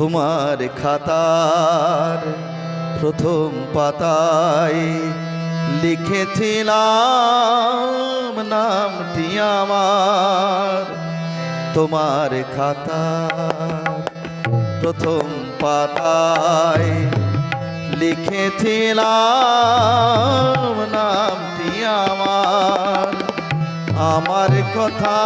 তোমার খাতার প্রথম পাতায় লিখেছিলাম নামটি আমার। তোমার খাতার প্রথম পাতায় লিখেছিলাম নামটি আমার। আমার কথা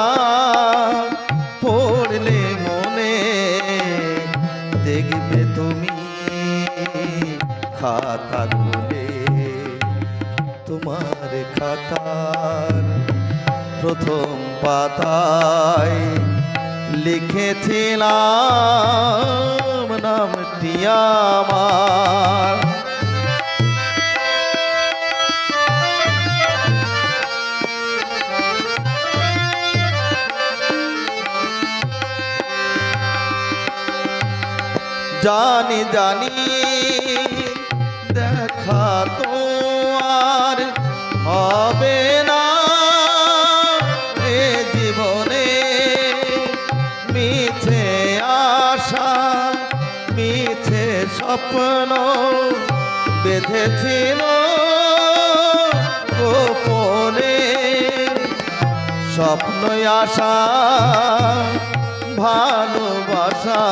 খাতা খুলে তোমার খাতার প্রথম পাতায় লিখেছিলাম নামটি আমার জানি জানি দেখা তো আর হবে না। এ জীবনে মিছে আশা, মিছে স্বপ্ন বেঁধেছিল গোপনে। স্বপ্ন আশা, ভালোবাসা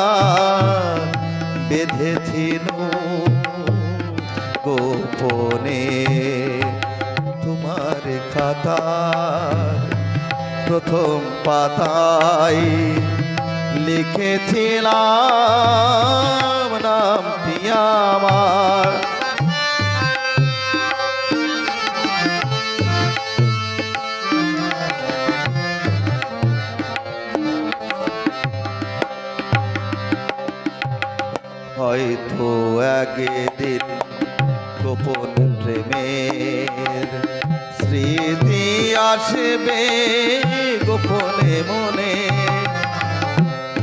গোপনে তোমার খাতা প্রথম পাতায় লিখেছিলাম নামটি আমার। হয়তো একদিন গোপন প্রেমের স্মৃতি আসবে গোপনে মনে।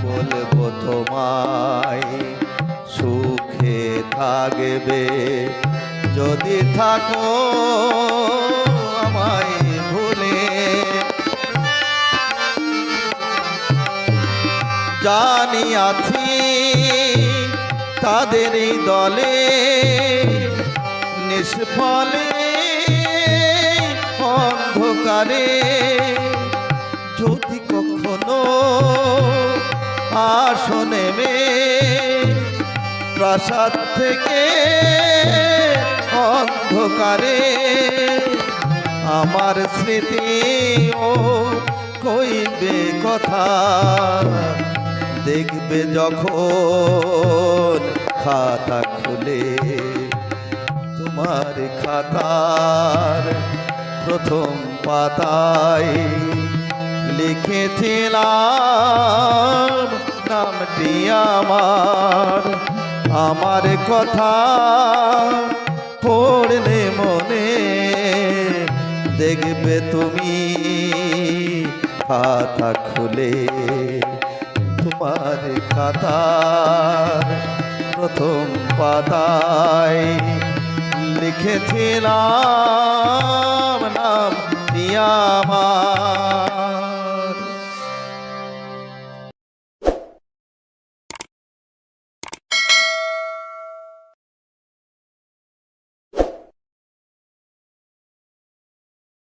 বলব তোমায়, সুখে থাকবে। যদি থাকো আমায় ভুলে। জানি আছি তাদের দলে নিষ্ফলে, অন্ধকারে। যদি কখনো আসনে মে প্রাসাদ থেকে অন্ধকারে, আমার স্মৃতি ও কইবে কথা। দেখবে যখন খাতা খুলে তোমার খাতার প্রথম পাতায় লিখেছিলাম নামটি আমার। আমার কথা পড়লে মনে দেখবে তুমি খাতা খুলে। তোমার খাতার প্রথম পাতায় লিখেছিলাম নাম আমার